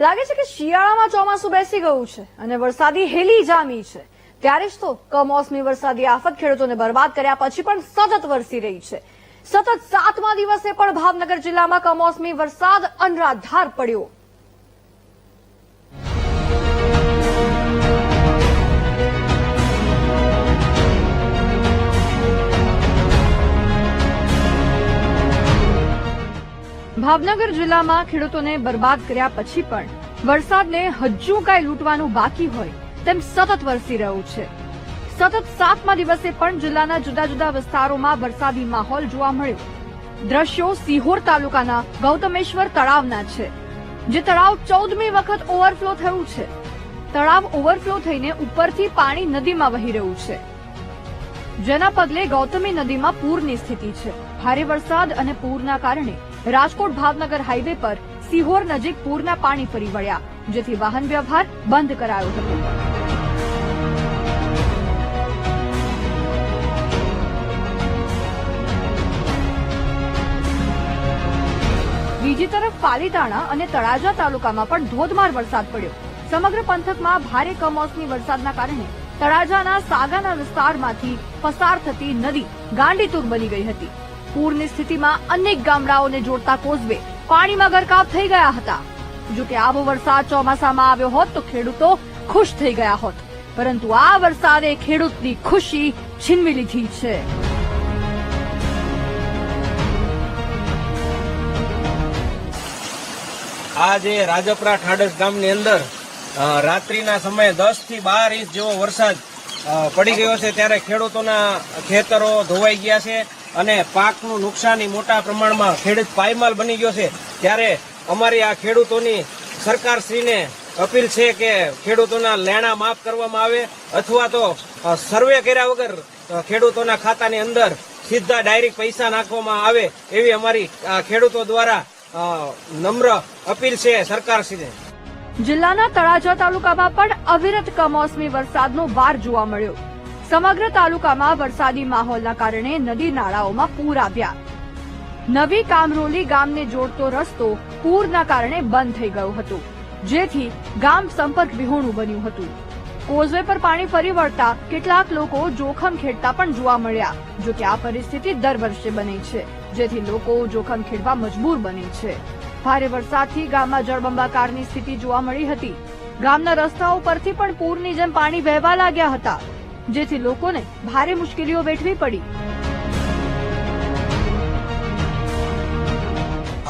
લાગે છે કે શિયાળામાં ચોમાસું બેસી ગયું છે અને વરસાદી હેલી જામી છે. ત્યારે જ તો કમોસમી વરસાદી આફત ખેડૂતોને બરબાદ કર્યા પછી પણ સતત વરસી રહી છે. સતત સાતમા દિવસે પણ ભાવનગર જિલ્લામાં કમોસમી વરસાદ અનરાધાર પડ્યો. ભાવનગર જિલ્લામાં ખેડૂતોને બરબાદ કર્યા પછી પણ વરસાદને હજુ કાંઈ લૂંટવાનું બાકી હોય તેમ સતત વરસી રહ્યું છે. સતત સાતમા દિવસે પણ જિલ્લાના જુદા જુદા વિસ્તારોમાં વરસાદી માહોલ જોવા મળ્યો. દ્રશ્યો સિહોર તાલુકાના ગૌતમેશ્વર તળાવના છે, જે તળાવ ચૌદમી વખત ઓવરફ્લો થયું છે. તળાવ ઓવરફ્લો થઈને ઉપરથી પાણી નદીમાં વહી રહ્યું છે. જેના પગલે ગૌતમી નદીમાં પૂરની સ્થિતિ છે. ભારે વરસાદ અને પૂરના કારણે રાજકોટ ભાવનગર હાઈવે પર સિહોર નજીક પૂરના પાણી ફરી વળ્યા, જેથી વાહન વ્યવહાર બંધ કરાયો હતો. બીજી તરફ પાલીતાણા અને તળાજા તાલુકામાં પણ ધોધમાર વરસાદ પડ્યો. સમગ્ર પંથકમાં ભારે કમોસમી વરસાદના કારણે તળાજાના સાગાના વિસ્તારમાંથી પસાર થતી નદી ગાંડીતુર બની ગઈ હતી. પૂરની સ્થિતિમાં અનેક ગામડાઓને જોડતા કોઝવે પાણીમાં ગરકાવ થઈ ગયા હતા. જો કે આવો વરસાદ ચોમાસામાં આવ્યો હોત તો ખેડૂતો ખુશ થઈ ગયા હોત. પરંતુ આ વરસાદે ખેડૂતની ખુશી છીનવી લીધી છે. આજે રાજપરા ઠાડસ ગામની અંદર રાત્રિના સમયે દસથી બાર ઇંચ જેવો વરસાદ પડી ગયો છે. ત્યારે ખેડૂતોના ખેતરો ધોવાઈ ગયા છે. અને પાકનું નુકસાની મોટા પ્રમાણમાં ખેડૂત પાયમાલ બની ગયો છે. ત્યારે અમારી આ ખેડૂતોની સરકારશ્રીને અપીલ છે કે ખેડૂતોના લેણા માફ કરવામાં આવે અથવા તો સર્વે કર્યા વગર ખેડૂતોના ખાતાની અંદર સીધા ડાયરેક્ટ પૈસા નાખવામાં આવે એવી અમારી ખેડૂતો દ્વારા નમ્ર અપીલ છે સરકારશ્રીને. જિલ્લાના તળાજા તાલુકામાં પણ અવિરત કમોસમી વરસાદનો વાર જોવા મળ્યો. સમગ્ર તાલુકામાં વરસાદી માહોલના કારણે નદી નાળાઓમાં પૂર આવ્યા. નવી કામરોલી ગામને જોડતો રસ્તો પૂરના કારણે બંધ થઈ ગયો હતો, જેથી ગામ સંપર્ક વિહોણું બન્યું હતું. કોઝવે પર પાણી ફરી વળતા કેટલાક લોકો જોખમ ખેડતા પણ જોવા મળ્યા, જો કે આ પરિસ્થિતિ દર વર્ષે બને છે, જેથી લોકો જોખમ ખેડવા મજબૂર બને છે. ભારે વરસાદથી ગામમાં જળબંબાકારની સ્થિતિ જોવા મળી હતી. ગામના રસ્તાઓ પરથી પણ પૂરની જેમ પાણી વહેવા લાગ્યા હતા. જેથી લોકોને ભારે મુશ્કેલીઓ વેઠવી પડી.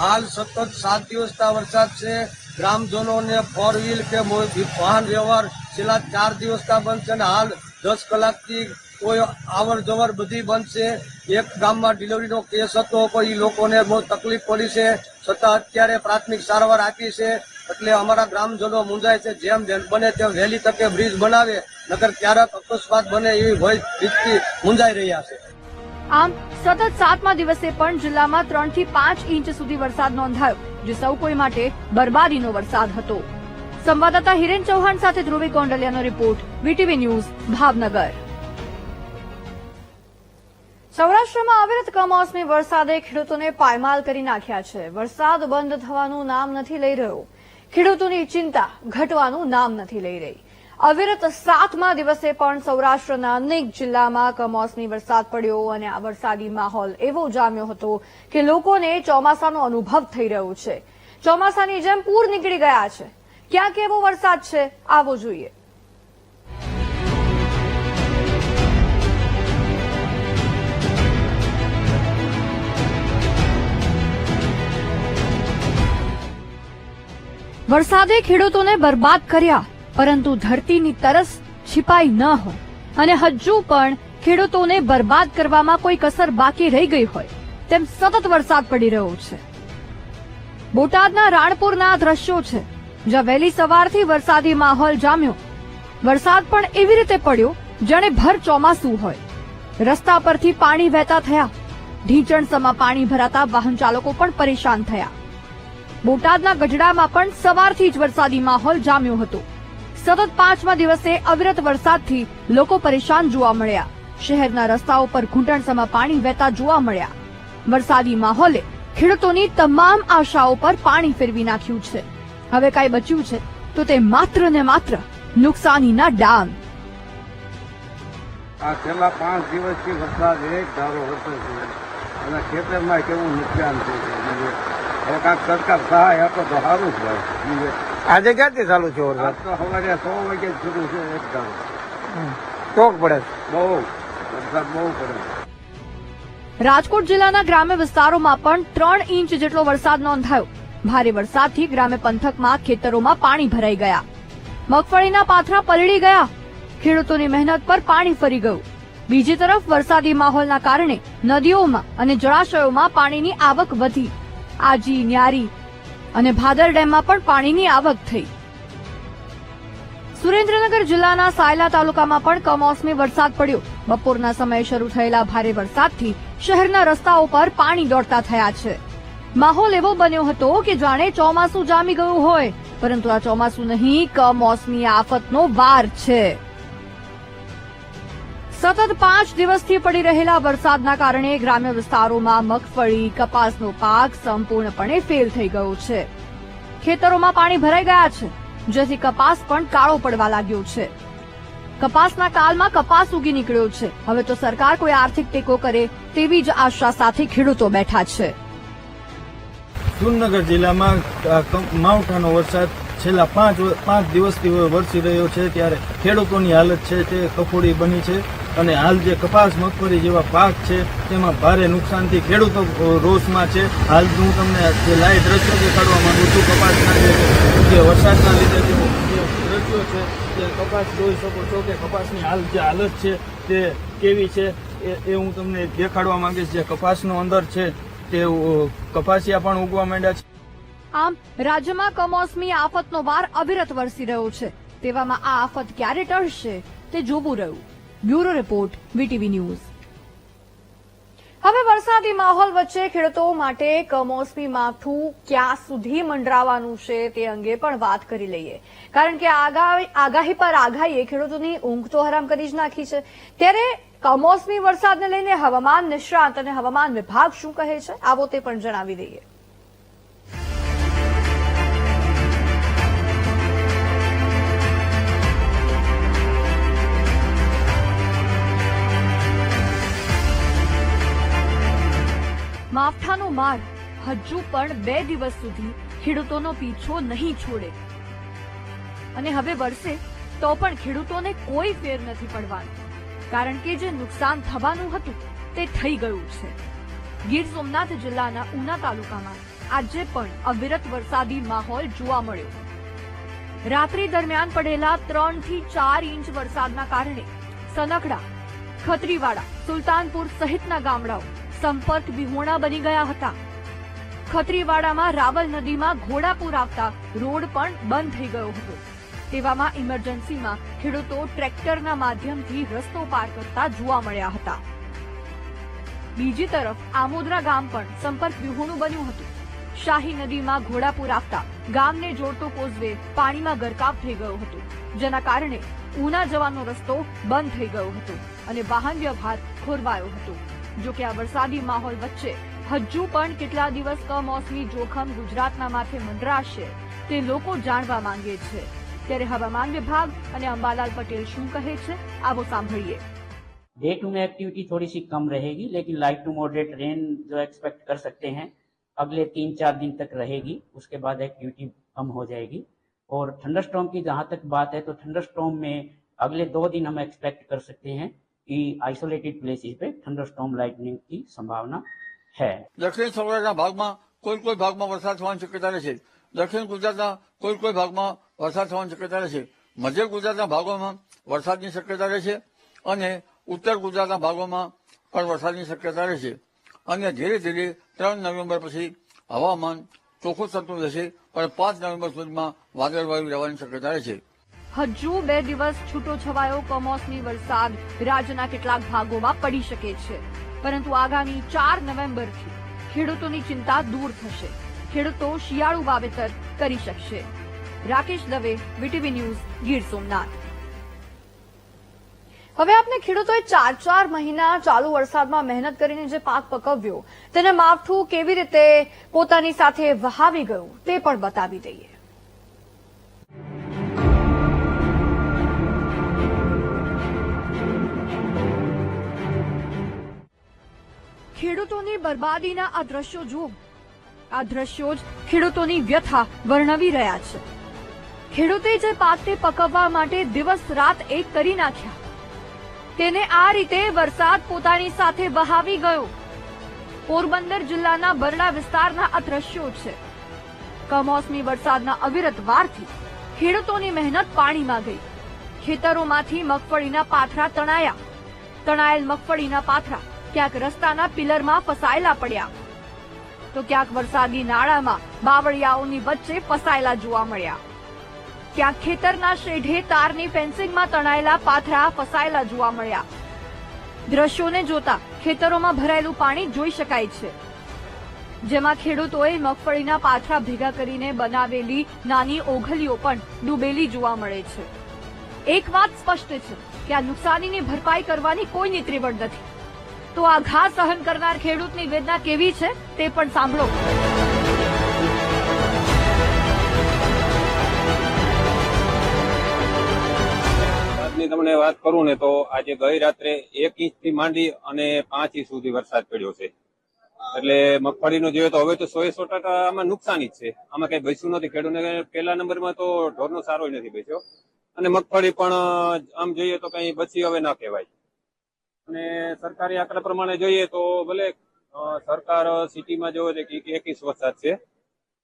હાલ સતત સાત દિવસના વરસાદ છે. ગ્રામજનોને ફોર વ્હીલ કે વાહન વ્યવહાર છેલ્લા ચાર દિવસના બંધ છે અને હાલ દસ કલાકથી કોઈ આવર જવર બધી બંધ છે. એક ગામમાં ડિલિવરીનો કેસ હતો કોઈ એ લોકોને બહુ તકલીફ પડી છે. છતાં અત્યારે પ્રાથમિક સારવાર આપી છે. એટલે અમારા ગ્રામજનો મૂંઝાય છે. જેમ બને તેમ વહેલી તકે બ્રિજ બનાવે. નગર ક્યારેક અકસ્માત બને એવી ભય ભીતથી મુંજાઈ રહ્યા છે. આમ, સતત સાતમા દિવસે પણ જિલ્લામાં ત્રણથી પાંચ ઇંચ સુધી વરસાદ નોંધાયો, જે સૌ કોઈ માટે બરબાદીનો વરસાદ હતો. સંવાદદાતા હિરેન ચૌહાણ સાથે ધ્રુવી કોંડલિયાનો રિપોર્ટ, વીટીવી ન્યૂઝ, ભાવનગર. સૌરાષ્ટ્રમાં અવિરત કમોસમી વરસાદે ખેડૂતોને પાયમાલ કરી નાખ્યા છે. વરસાદ બંધ થવાનું નામ નથી લઈ રહ્યો. ખેડૂતોની ચિંતા ઘટવાનું નામ નથી લઈ રહી. અવિરત સાતમા દિવસે પણ સૌરાષ્ટ્રના અનેક જિલ્લામાં કમોસમી વરસાદ પડ્યો અને આ વરસાદી માહોલ એવો જામ્યો હતો કે લોકોને ચોમાસાનો અનુભવ થઈ રહ્યો છે. ચોમાસાની જેમ પૂર નીકળી ગયા છે. ક્યાં કેવો વરસાદ છે, આવો જોઈએ. વરસાદે ખેડૂતોને બરબાદ કર્યા. પરંતુ ધરતીની તરસ છિપાઈ ન હોય અને હજુ પણ ખેડૂતોને બરબાદ કરવામાં કોઈ કસર બાકી રહી ગઈ હોય, તેમ સતત વરસાદ પડી રહ્યો છે. બોટાદના રાણપુરના દ્રશ્યો છે, જ્યાં વહેલી સવારથી વરસાદી માહોલ જામ્યો. વરસાદ પણ એવી રીતે પડ્યો, જાણે ભર ચોમાસું હોય. રસ્તા પરથી પાણી વહેતા થયા. ઢીંચણસમાં પાણી ભરાતા વાહન ચાલકો પણ પરેશાન થયા. બોટાદના ગઢડામાં પણ સવારથી જ વરસાદી માહોલ જામ્યો હતો. સતત પાંચમા દિવસે અવિરત વરસાદથી લોકો પરેશાન જોવા મળ્યા. શહેરના રસ્તાઓ પર ઘૂંટણસમાં પાણી વહેતા જોવા મળ્યા. વરસાદી માહોલે ખેડૂતોની તમામ આશાઓ પર પાણી ફેરવી નાખ્યું છે. હવે કાંઈ બચ્યું છે, તો તે માત્ર ને માત્ર નુકસાનીના ડાંગ. આ છેલ્લા પાંચ દિવસથી વરસાદ એક ધારો વરસે છે અને ખેતરમાં કેવું નુકસાન છે બીજે હવે કાંઈક સરકાર સહાય આપે તો સારું જ ભાઈ આજે ક્યાંથી ચાલુ છે વરસાદ? તો સવારે સો વાગે શરૂ છે એકદમ ચોક પડે બહુ. વરસાદ બહુ પડે રાજકોટ જિલ્લાના ગ્રામ્ય વિસ્તારોમાં પણ ત્રણ ઇંચ જેટલો વરસાદ નોંધાયો. ભારે વરસાદથી ગ્રામ્ય પંથકમાં ખેતરોમાં પાણી ભરાઈ ગયા. મગફળીના પાથરા પલળી ગયા. ખેડૂતોની મહેનત પર પાણી ફરી ગયું. બીજી તરફ વરસાદી માહોલના કારણે નદીઓમાં અને જળાશયોમાં પાણીની આવક વધી. આજી ન્યારી અને ભાદર ડેમમાં પણ પાણીની આવક થઈ. સુરેન્દ્રનગર જિલ્લાના સાયલા તાલુકામાં પણ કમોસમી વરસાદ પડ્યો. બપોરના સમયે શરૂ થયેલા ભારે વરસાદથી શહેરના રસ્તાઓ પર પાણી દોડતા થયા છે. માહોલ એવો બન્યો હતો કે જાણે ચોમાસું જામી ગયું હોય, પરંતુ આ ચોમાસું નહીં, કમોસમી આફતનો વાર છે. સતત પાંચ દિવસથી પડી રહેલા વરસાદના કારણે ગ્રામ્ય વિસ્તારોમાં મગફળી, કપાસનો પાક સંપૂર્ણપણે ફેલ થઈ ગયો છે. ખેતરોમાં પાણી ભરાઈ ગયા છે, જેથી કપાસ પણ કાળો પડવા લાગ્યો છે. કપાસના કાલમાં કપાસ ઉગી નીકળ્યો છે. હવે તો સરકાર કોઈ આર્થિક ટેકો કરે તેવી જ આશા સાથે ખેડૂતો બેઠા છે. સુરનગર જિલ્લામાં માવઠાનો વરસાદ છેલ્લા પાંચ પાંચ દિવસથી વરસી રહ્યો છે, ત્યારે ખેડૂતોની હાલત છે તે કફોડી બની છે. અને હાલ જે કપાસ મગફળી જેવા પાક છે, તેમાં ભારે નુકસાનથી ખેડૂતો રોષમાં છે. હાલ હું તમને જે લાઈવ દ્રશ્યો દેખાડવા માંગુ છું કપાસના જે વરસાદના લીધે જે દ્રશ્યો છે તે કપાસ જોઈ શકો છો કે કપાસની હાલ જે હાલત છે, તે કેવી છે, એ હું તમને દેખાડવા માંગીશ. જે કપાસનો અંદર છે, તે કપાસિયા પણ ઉગવા માંડ્યા છે. આમ, રાજ્યમાં કમોસમી આફતનો વાર અવિરત વરસી રહ્યો છે. તેવામાં આ આફત ક્યારે ટળશે, તે જોવું રહ્યું. Bureau report, VTV news. હવે વરસાદી માહોલ વચ્ચે ખેડૂતો માટે કમોસમી માથું ક્યાં સુધી મંડરાવાનું છે તે અંગે પણ વાત કરી લઈએ. કારણ કે આગાહી પર આગાહીએ ખેડૂતોની ઊંઘ તો હરામ કરી જ નાખી છે. ત્યારે કમોસમી વરસાદને લઈને હવામાન નિષ્ણાંત અને હવામાન વિભાગ શું કહે છે, આવો તે પણ જણાવી દઈએ. માવઠાનો માર. હજુ પણ બે દિવસ સુધી ખેડૂતોનો પીછો નહીં છોડે. અને હવે વરસે તો પણ ખેડૂતોને કોઈ ફેર નથી પડવાનો. કારણ કે જે નુકસાન થવાનું હતું તે થઈ ગયું છે. ગીર સોમનાથ જિલ્લાના ઉના તાલુકામાં આજે પણ અવિરત વરસાદી માહોલ જોવા મળ્યો. રાત્રિ દરમિયાન પડેલા ત્રણથી ચાર ઇંચ વરસાદના કારણે સનકડા, ખત્રીવાડા, સુલતાનપુર સહિતના ગામડાઓ સંપર્ક વિહોણા બની ગયા હતા. ખત્રીવાડામાં રાવલ નદીમાં ઘોડાપુર આવતા રોડ પણ બંધ થઈ ગયો હતો. તેવામાં ઇમરજન્સીમાં ખેડૂતો ટ્રેક્ટરના માધ્યમથી રસ્તો પાર કરતા જોવા મળ્યા હતા. બીજી તરફ આમોદરા ગામ પણ સંપર્ક વિહોણું બન્યું હતું. શાહી નદીમાં ઘોડાપુર આવતા ગામને જોડતો કોઝવે પાણીમાં ગરકાવ થઈ ગયો હતો, જેના કારણે ઉના જવાનો રસ્તો બંધ થઈ ગયો હતો અને વાહન વ્યવહાર ખોરવાયો હતો. જો કે આ વરસાદી માહોલ વચ્ચે હજુ પણ કેટલા દિવસ કમોસમી જોખમ ગુજરાતના માથે મંડરાશે તે લોકો જાણવા માંગે છે ત્યારે હવામાન વિભાગ અને અંબાલાલ પટેલ શું કહે છે આવો સાંભળીએ डे टू में एक्टिविटी थोड़ी सी कम रहेगी लेकिन लाइट टू मॉडरेट रेन जो एक्सपेक्ट कर सकते हैं अगले तीन चार दिन तक रहेगी उसके बाद एक्टिविटी कम हो जाएगी और थंडर स्टॉर्म की जहाँ तक बात है तो थंडर स्टॉर्म में अगले दो दिन हम एक्सपेक्ट कर सकते हैं कि आइसोलेटेड प्लेसेस पे थंडर स्टॉर्म लाइटनिंग की संभावना है દક્ષિણ સૌરાષ્ટ્રના ભાગમાં કોઈ કોઈ ભાગમાં વરસાદ થવાની શક્યતા રહેશે દક્ષિણ ગુજરાતના કોઈ કોઈ ભાગમાં વરસાદ થવાની શક્યતા રહેશે મધ્ય ગુજરાતના ભાગોમાં વરસાદની શક્યતા રહેશે અને ઉત્તર ગુજરાતના ભાગોમાં પણ વરસાદની શક્યતા રહેશે અને ધીરે ધીરે ત્રણ નવેમ્બર પછી હવામાન ચોખ્ખું થતું રહેશે પણ પાંચ નવેમ્બર સુધીમાં વાદળવાયુ રહેવાની શક્યતા રહેશે હજુ બે દિવસ છૂટો છવાયો કમોસમી વરસાદ રાજ્યના કેટલાક ભાગોમાં પડી શકે છે. પરંતુ આગામી ચાર નવેમ્બરથી ખેડૂતોની ચિંતા દૂર થશે. ખેડૂતો શિયાળુ વાવેતર કરી શકશે. Rakesh Dave, VTV news, Gir Somnath. હવે આપણે ખેડૂતોએ ચાર ચાર મહિના ચાલુ વરસાદમાં મહેનત કરીને જે પાક પકવ્યો, તેને માવઠું કેવી રીતે પોતાની સાથે વહાવી ગયું, તે પણ બતાવી દઈએ. ખેડૂતોની બરબાદીના આ દ્રશ્યો જુઓ. આ દ્રશ્યો જ ખેડૂતોની વ્યથા વર્ણવી રહ્યા છે. ખેડૂતે જે પાકને પકવવા માટે દિવસ રાત એક કરી નાખ્યા, તેને આ રીતે વરસાદ પોતાની સાથે વહાવી ગયો. પોરબંદર જિલ્લાના બરડા વિસ્તારના આ દ્રશ્યો છે. કમોસમી વરસાદના અવિરત વારથી ખેડૂતોની મહેનત પાણીમાં ગઈ. ખેતરોમાંથી મગફળીના પાથરા તણાયા. તણાયેલ મગફળીના પાથરા ક્યાંક રસ્તાના પિલરમાં ફસાયેલા પડ્યા. તો ક્યાંક વરસાદી નાળામાં બાવળિયાઓની વચ્ચે ફસાયેલા જોવા મળ્યા. ક્યાંક ખેતરના શેઢે તારની ફેન્સિંગમાં તણાયેલા પાથરા ફસાયેલા જોવા મળ્યા. દ્રશ્યોને જોતા ખેતરોમાં ભરાયેલું પાણી જોઈ શકાય છે. જેમાં ખેડૂતોએ મગફળીના પાથરા ભેગા કરીને બનાવેલી નાની ઓઘલીઓ પણ ડૂબેલી જોવા મળે છે. એક વાત સ્પષ્ટ છે કે આ નુકસાનીની ભરપાઈ કરવાની કોઈની ત્રિવડ નથી. તો આ ઘા સહન કરનાર ખેડૂતની વેદના કેવી છે તે પણ સાંભળો. વરસાદની તમને વાત કરું ને તો આજે ગઈ રાત્રે એક ઇંચથી માંડી અને પાંચ ઇંચ સુધી વરસાદ પડ્યો છે. એટલે મગફળીનું જોઈએ તો હવે તો સો સો ટકા આમાં નુકસાની જ છે. આમાં કઈ બચ્યું નથી. ખેડૂતને પહેલા નંબરમાં તો ઢોરનો સારો નથી બચ્યો. અને મગફળી પણ, આમ જોઈએ તો કઈ બચી હવે ના કહેવાય. અને સરકારી આંકડા પ્રમાણે જોઈએ તો ભલે સરકાર સિટીમાં જોવે છે કે એકવીસ વરસાદ છે,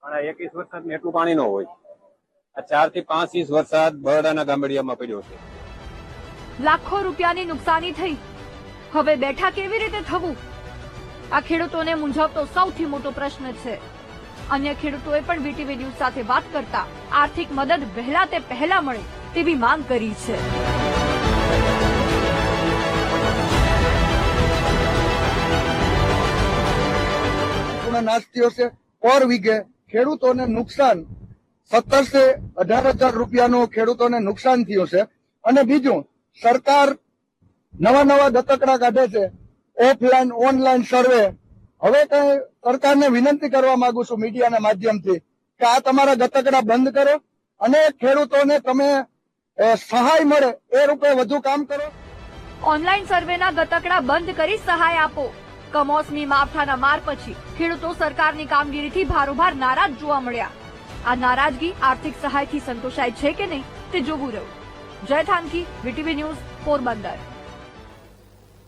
પણ આ એકવીસ વરસાદ એટલું પાણી ન હોય. આ ચારથી પાંચ ઇંચ વરસાદ બરડાના ગામડિયામાં પડ્યો છે. લાખો રૂપિયાની નુકસાની થઈ. હવે બેઠા કેવી રીતે થવું? આ ખેડૂતોને મૂંઝવતો સૌથી મોટો પ્રશ્ન છે. અન્ય ખેડૂતોએ પણ વીટીવી ન્યૂઝ સાથે વાત કરતા આર્થિક મદદ વહેલા તે પહેલા મળે તેવી માંગ કરી છે. સંપૂર્ણ નાશ થયો પર વીઘે ખેડૂતોને નુકસાન. સત્તરસે અઢાર હજાર રૂપિયાનું ખેડૂતોને નુકસાન થયું છે. અને બીજું, સરકાર નવા નવા દત્તકડા કાઢે છે. Offline, online survey. હવે કઈ સરકારને વિનંતી કરવા માંગુ છું મીડિયાના માધ્યમથી કે આ તમારા દત્તકડા બંધ કરો અને ખેડૂતોને તમે સહાય મળે એ રૂપે વધુ કામ કરો. ઓનલાઈન સર્વેના ગતકડા બંધ કરી સહાય આપો. કમોસમી માવઠાના માર પછી ખેડૂતો સરકારની કામગીરીથી ભારોભાર નારાજ જોવા મળ્યા. આ નારાજગી આર્થિક સહાયથી સંતોષાય છે કે નહીં તે જોવું રહ્યું. જય થાનકી, વીટીવી ન્યૂઝ પોરબંદર.